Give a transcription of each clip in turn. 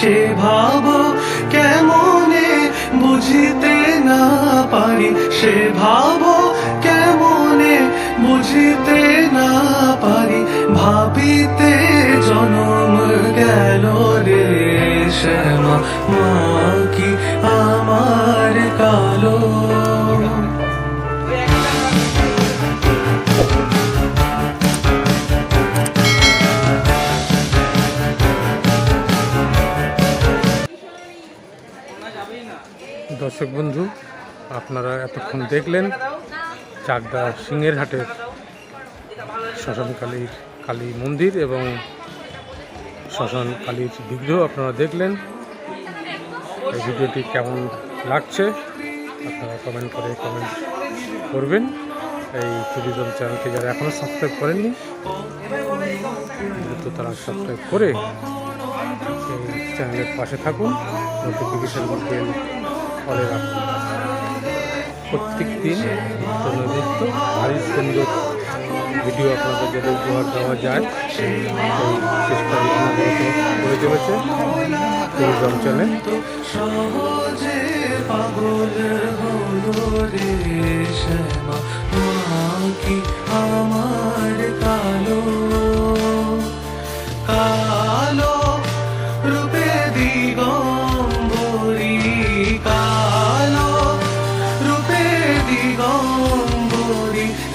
সে ভাব কেমনে বুঝিতে না পারি? সে ভাব কেমনে বুঝিতে না পারি? দর্শক বন্ধু, আপনারা এতক্ষণ দেখলেন চাকদা সিংহের হাটের শ্মশান কালীর কালী মন্দির এবং শ্মশান কালীর বিগ্রহ আপনারা দেখলেন। এই ভিডিওটি কেমন লাগছে আপনারা কমেন্ট করে কমেন্ট করবেন। এই ট্যুরিজম চ্যানেলকে যারা এখনও সাবস্ক্রাইব করেননি, দ্রুত তারা সাবস্ক্রাইব করে চ্যানেলের পাশে থাকুন। নোটিফিকেশন বেল রাখুন প্রত্যেক দিন নিত্য ভারী সুন্দর ভিডিও আপনাদের যাতে উপহার দেওয়া যায়। সেই চেষ্টা করে চলেছে ট্যুরিজম চ্যানেল আমার কালো?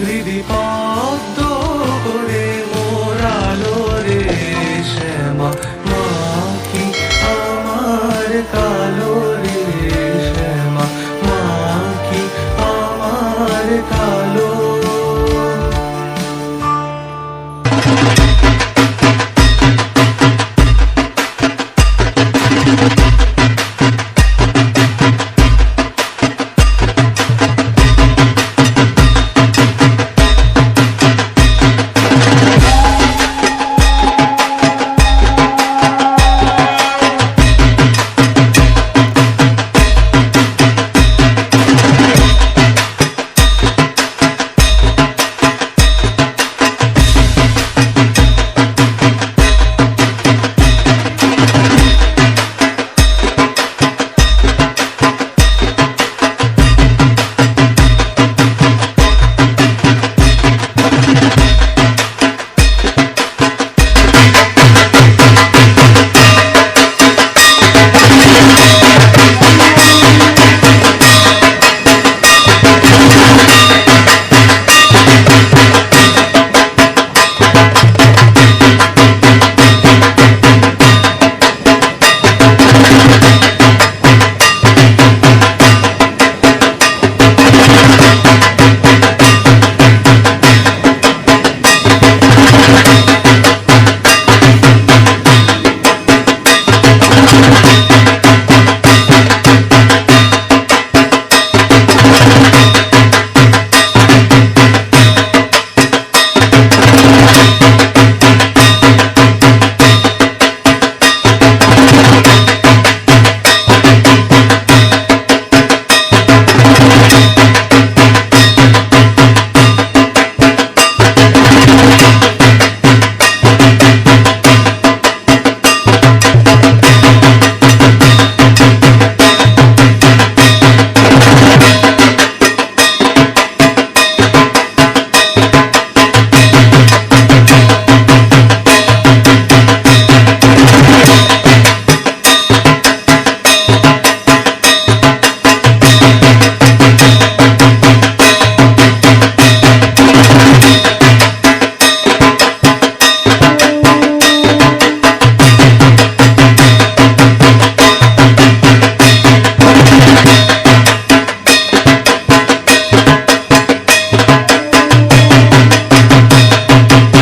হৃদি পদ্ম